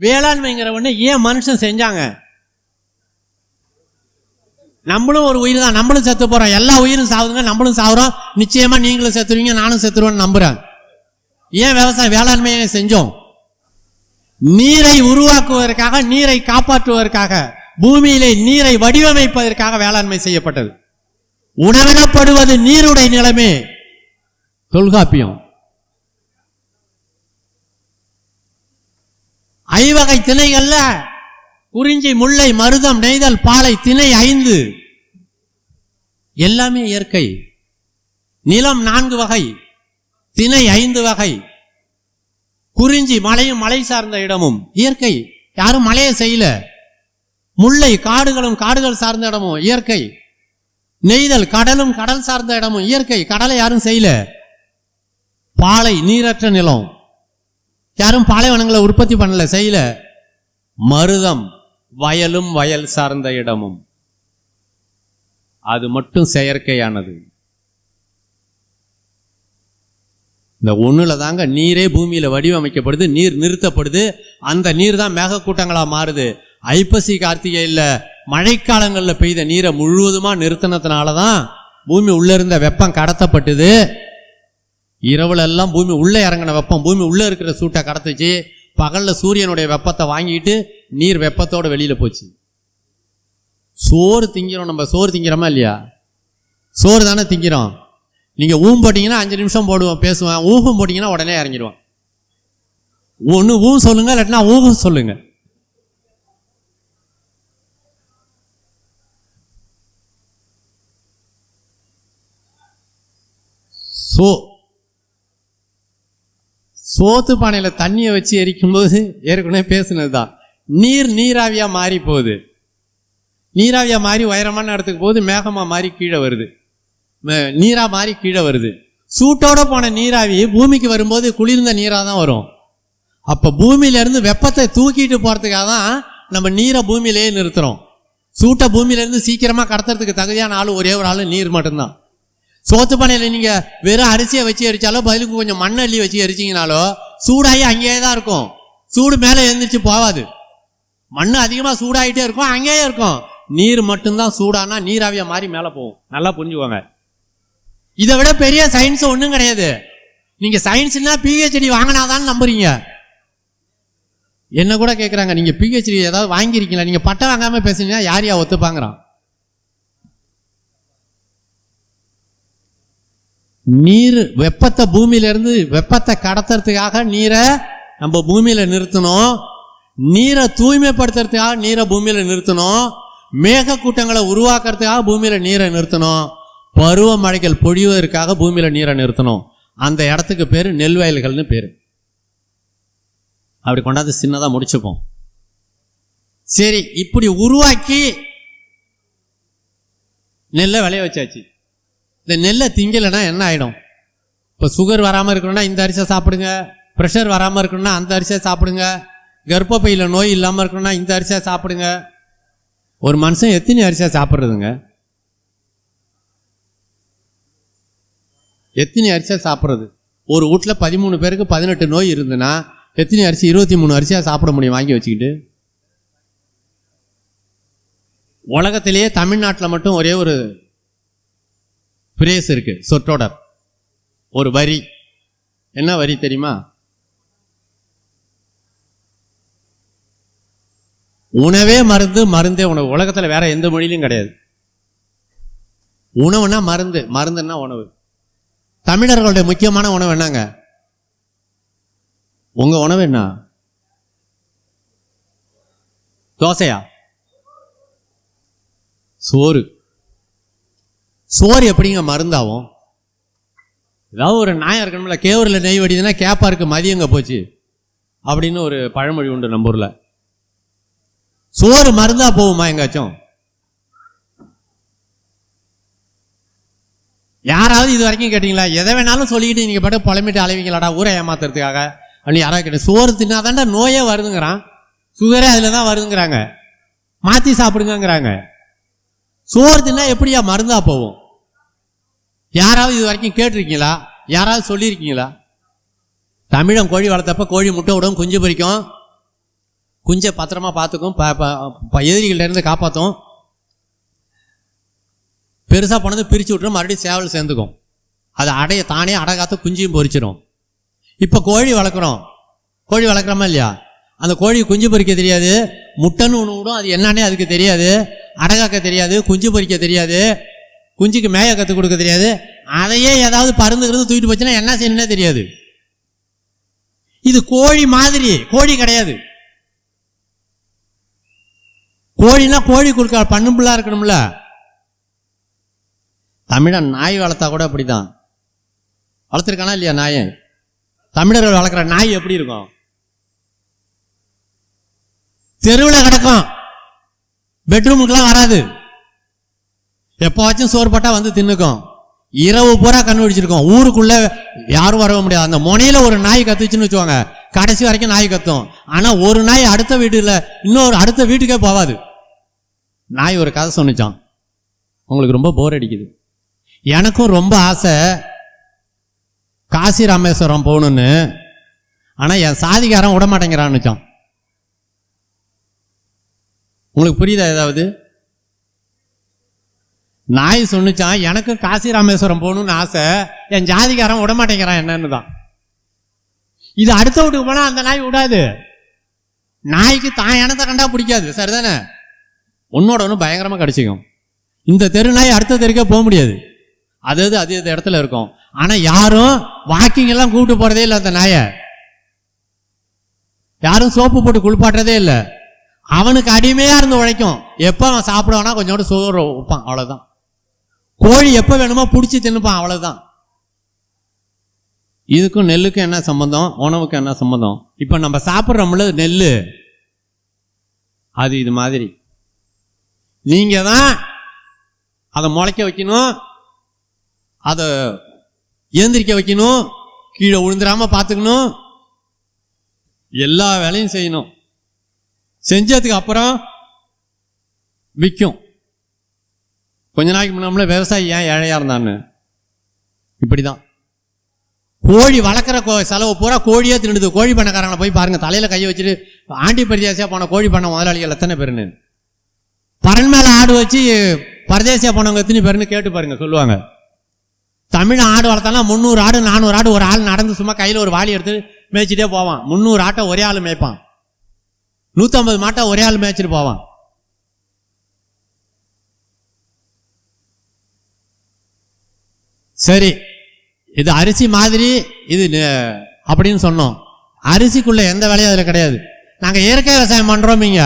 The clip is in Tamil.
வேளாண்மைங்கிற ஒன்று ஏன் மனுஷன் செஞ்சாங்க? நம்மளும் ஒரு உயிர் தான். நம்மளும் செத்து போறோம். எல்லா உயிரும் சாவுதுங்க. நம்மளும் சாவுறோம். நிச்சயமா நீங்களும் செத்துருவீங்க நானும் செத்துருவேன்னு நம்புறேன். ஏன் விவசாயம் வேளாண்மையை செஞ்சோம்? நீரை உருவாக்குவதற்காக நீரை காப்பாற்றுவதற்காக பூமியிலே நீரை வடிவமைப்பதற்காக வேளாண்மை செய்யப்பட்டது. உணவெனப்படுவது நீருடைய நிலைமை. தொல்காப்பியம். ஐவகை திணைகள்ல குறிஞ்சி முல்லை மருதம் நெய்தல் பாலை திணை ஐந்து. எல்லாமே இயற்கை. நிலம் நான்கு வகை. திணை ஐந்து வகை. குறிஞ்சி மலையும் மலை சார்ந்த இடமும். இயற்கை. யாரும் மலையை செய்யல. முல்லை காடுகளும் காடுகள் சார்ந்த இடமும். இயற்கை. நெய்தல் கடலும் கடல் சார்ந்த இடமும். இயற்கை. கடலை யாரும் செய்யல. பாலை நீரற்ற நிலம். யாரும் பாலைவனங்களை உற்பத்தி பண்ணல செய்யல. மருதம் வயலும் வயல் சார்ந்த இடமும். அது மட்டும் செயற்கையானது. இந்த ஒண்ணுல தாங்க நீரே பூமியில வடிவமைக்கப்படுது நீர் நிறுத்தப்படுது. அந்த நீர் தான் மேகக்கூட்டங்களாக மாறுது. ஐப்பசி கார்த்திகையில் மழைக்காலங்களில் பெய்த நீரை முழுவதுமா நிறுத்தினதுனால தான் பூமி உள்ள இருந்த வெப்பம் கடத்தப்பட்டது. இரவுல எல்லாம் பூமி உள்ளே இறங்கின வெப்பம் பூமி உள்ளே இருக்கிற சூட்டை கடத்துச்சு பகல்ல சூரியனுடைய வெப்பத்தை வாங்கிட்டு நீர் வெப்பத்தோடு வெளியில போச்சு. சோறு திங்கிறோம் நம்ம சோறு திங்கிறோமா இல்லையா? சோறு தானே திங்கிறோம். நீங்க ஊம் போட்டீங்கன்னா அஞ்சு நிமிஷம் போடுவோம் பேசுவேன் ஊகம் போட்டீங்கன்னா உடனே இறங்கிடுவோம். ஒன்று ஊ சொல்லுங்க இல்லாட்டினா ஊகம் சொல்லுங்க. சோ சோத்து பானையில் தண்ணியை வச்சு எரிக்கும்போது ஏற்கனவே பேசுனது தான் நீர் நீராவியாக மாறி போகுது நீராவியாக மாறி உயரமான இடத்துக்கு போகுது மேகமாக மாறி கீழே வருது. நீராக மாறி கீழே வருது. சூட்டோட போன நீராவி பூமிக்கு வரும்போது குளிர்ந்த நீராக தான் வரும். அப்போ பூமியிலேருந்து வெப்பத்தை தூக்கிட்டு போகிறதுக்காக தான் நம்ம நீரை பூமியிலேயே நிறுத்துறோம். சூட்டை பூமியிலேருந்து சீக்கிரமாக கடத்துறதுக்கு தகுதியான ஆள் ஒரே ஒரு ஆள் நீர் மட்டும்தான். சோத்து பானையில நீங்கள் வெறும் அரிசியை வச்சு எரிச்சாலோ பதிலுக்கு கொஞ்சம் மண்ணள்ளி வச்சு எரிச்சிங்கனாலோ சூடாகி அங்கேயே தான் இருக்கும். சூடு மேலே எழுந்திரிச்சு போகாது. மண் அதிகமாக சூடாகிட்டே இருக்கும் அங்கேயே இருக்கும். நீர் மட்டும்தான் சூடானா நீராவியை மாதிரி மேலே போகும். நல்லா புரிஞ்சுக்கோங்க. இதை விட பெரிய சயின்ஸ் ஒன்றும் கிடையாது. நீங்கள் சயின்ஸ்னா பிஹெச்டி வாங்கினாதான் நம்புறீங்க. என்ன கூட கேட்குறாங்க நீங்கள் பிஹெச்டி ஏதாவது வாங்கியிருக்கீங்களா? நீங்கள் பட்டம் வாங்காமல் பேசுனீங்கன்னா யார் யா ஒத்துப்பாங்கிறான்? நீர் வெப்பத்தை பூமியிலேருந்து வெப்பத்தை கடத்துறதுக்காக நீரை நம்ம பூமியில நிறுத்தணும். நீரை தூய்மைப்படுத்துறதுக்காக நீரை பூமியில நிறுத்தணும். மேக கூட்டங்களை உருவாக்குறதுக்காக பூமியில நீரை நிறுத்தணும். பருவ மழைகள் பொழிவதற்காக பூமியில நீரை நிறுத்தணும். அந்த இடத்துக்கு பேர் நெல் வயல்கள்னு பேர். அப்படி கொண்டாந்து சின்னதாக முடிச்சுப்போம். சரி இப்படி உருவாக்கி நெல்லை விளைய வச்சாச்சு. இந்த நெல்லை திங்கலைன்னா என்ன ஆகிடும் இப்போ சுகர் வராமல் இருக்கணும்னா இந்த அரிசியை சாப்பிடுங்க. ப்ரெஷர் வராமல் இருக்கணும்னா அந்த அரிசியை சாப்பிடுங்க. கர்ப்பப்பையில் நோய் இல்லாமல் இருக்கணும்னா இந்த அரிசியை சாப்பிடுங்க. ஒரு மனுஷன் எத்தனை அரிசியாக சாப்பிட்றதுங்க? எத்தனை அரிசியாக சாப்பிட்றது? ஒரு வீட்டில் பதிமூணு பேருக்கு பதினெட்டு நோய் இருந்ததுன்னா எத்தனை அரிசி இருபத்தி மூணு அரிசியாக சாப்பிட முடியும்? வாங்கி வச்சுக்கிட்டு. உலகத்திலேயே தமிழ்நாட்டில் மட்டும் ஒரே ஒரு பிரேஸ் இருக்கு சொற்றொடர். ஒரு வரி. என்ன வரி தெரியுமா? உணவே மருந்து மருந்தே உணவு. உலகத்தில் வேற எந்த மொழியிலும் கிடையாது. உணவுனா மருந்து. மருந்துன்னா உணவு. தமிழர்களுடைய முக்கியமான உணவு என்னங்க? உங்க உணவு என்ன? தோசையா? சோறு. சோறு எப்படிங்க மருந்தாகும் ஏதாவது ஒரு நாயம் இருக்கணும்ல கேவரில் நெய் வடிதுன்னா கேப்பா இருக்கு மதியங்க போச்சு? அப்படின்னு ஒரு பழமொழி உண்டு நம்ம ஊர்ல. சோறு மருந்தா போகுமா எங்காச்சும்? யாராவது இது வரைக்கும் கேட்டீங்களா? எதை வேணாலும் சொல்லிக்கிட்டு நீங்க பாட்டு புலம்பிட்டு அலைவீங்களாடா ஊரை ஏமாத்துறதுக்காக? அப்படின்னு யாராவது கேட்டு சோறு தின்னாதாண்டா நோயே வருதுங்கிறான். சுகரே அதுல தான் வருதுங்கிறாங்க. மாத்தி சாப்பிடுங்கிறாங்க சோறு தின்னா எப்படியா மருந்தா போகும்? யாராவது இது வரைக்கும் கேட்டிருக்கீங்களா? யாராவது சொல்லியிருக்கீங்களா? தமிழன் கோழி வளர்த்தப்ப கோழி முட்டை விடும் குஞ்சு பறிக்கும். குஞ்சை பத்திரமா பார்த்துக்கும் ப- ப- ப- இருந்து காப்பாற்றும் பெருசாக போனது பிரித்து விட்டுரும் மறுபடியும் சேவல் சேர்ந்துக்கும். அது அடைய தானே அடகாத்து குஞ்சியும் பொறிச்சிடும் இப்போ கோழி வளர்க்குறோம். கோழி வளர்க்குறோமா இல்லையா? அந்த கோழி குஞ்சு பொறிக்க தெரியாது. முட்டைன்னு ஒன்று விடும் அது என்னன்னே அதுக்கு தெரியாது. அடகாக்க தெரியாது குஞ்சு பொறிக்க தெரியாது குஞ்சுக்கு மேய கற்றுக் கொடுக்க தெரியாது. அதையே ஏதாவது பறந்துக்கிறது தூக்கிட்டு போச்சுன்னா என்ன செய்யணும்னே தெரியாது. இது கோழி மாதிரி கோழி கிடையாது. கோழினா கோழி கொடுக்க பண்ணும்புள்ளா இருக்கணும்ல. தமிழன் நாய் வளர்த்தா கூட அப்படிதான். வளர்த்துருக்கானா இல்லையா நாயை? தமிழர்கள் வளர்க்குற நாய் எப்படி இருக்கும்? தெருவில் கிடக்கும். பெட்ரூமுக்கெல்லாம் வராது. எப்போவாச்சும் சோறு போட்டா வந்து தின்னுக்கும். இரவு பூரா கண்டுபிடிச்சிருக்கோம் ஊருக்குள்ள யாரும் வரவே முடியாது. அந்த முனையில ஒரு நாய் கத்துச்சுன்னு வச்சுக்கோங்க. கடைசி வரைக்கும் நாய் கத்தும். ஆனா ஒரு நாய் அடுத்த வீட்டுல இன்னொரு அடுத்த வீட்டுக்கே போவாது நாய் ஒரு கதை சொன்னிச்சான். உங்களுக்கு ரொம்ப போர் அடிக்குது. எனக்கும் ரொம்ப ஆசை காசி ராமேஸ்வரம் போகணும்னு. ஆனா என் சாதிகாரன் விட மாட்டேங்கிறான்னுச்சான் உங்களுக்கு புரியுதா ஏதாவது? நாய் சொன்னிச்சான் எனக்கு காசி ராமேஸ்வரம் போகணும்னு ஆசை. என் ஜாதிகாரன் விட மாட்டேங்கிறான் என்னன்னு தான் இது அடுத்த வீட்டுக்கு போனால் அந்த நாய் விடாது. நாய்க்கு தான் இனத்தை கண்டா பிடிக்காது. சரிதானே? உன்னோட ஒன்று பயங்கரமாக கிடச்சிக்கும். இந்த தெரு நாய் அடுத்த தெருக்கே போக முடியாது. அது அது அது அது இடத்துல இருக்கும். ஆனால் யாரும் வாக்கிங் எல்லாம் கூப்பிட்டு போகிறதே இல்லை அந்த நாயை. யாரும் சோப்பு போட்டு குளிப்பாட்டுறதே இல்லை. அவனுக்கு அடிமையா இருந்து உழைக்கும். எப்போ அவன் சாப்பிடுவானா கொஞ்சோண்டு சுகர் வைப்பான். அவ்வளவுதான். கோழி எப்போ வேணுமோ பிடிச்சி தின்னுப்பான். அவ்வளவுதான். இதுக்கும் நெல்லுக்கும் என்ன சம்பந்தம்? உணவுக்கும் என்ன சம்பந்தம்? இப்போ நம்ம சாப்பிட்றோம்ல நெல் அது இது மாதிரி. நீங்க தான் அதை முளைக்க வைக்கணும். அதை ஏந்திரிக்க வைக்கணும். கீழே விழுந்துடாம பார்த்துக்கணும். எல்லா வேலையும் செய்யணும். செஞ்சதுக்கு அப்புறம் விற்கும் கொஞ்ச நாளைக்கு முன்னாடி விவசாயி ஏன் ஏழையா இருந்தான்னு? இப்படிதான். கோழி வளர்க்குற கோ செலவு பூரா கோழியே தின்னுது கோழி பண்ணக்காரங்களை போய் பாருங்க தலையில கையை வச்சுட்டு ஆண்டி பரதேசியா போன கோழி பண்ண முதலாளிகள் எத்தனை பேருன்னு. பரன் மேல ஆடு வச்சு பரதேசியா போனவங்க எத்தனை பேருன்னு கேட்டு பாருங்க சொல்லுவாங்க. தமிழ் ஆடு வளர்த்தாலும் முந்நூறு ஆடு நானூறு ஆடு ஒரு ஆள் நடந்து சும்மா கையில் ஒரு வாளி எடுத்து மேய்ச்சிட்டே போவான். முந்நூறு ஆட்டை ஒரே ஆள் மேய்ப்பான். நூற்றம்பது மாட்டா ஒரே ஆள் மேய்ச்சிட்டு போவான். சரி இது அரிசி மாதிரி இது அப்படின்னு சொன்னோம். அரிசிக்குள்ள எந்த வேலையும் அதில் கிடையாது. நாங்கள் இயற்கை விவசாயம் பண்ணுறோம் இங்க.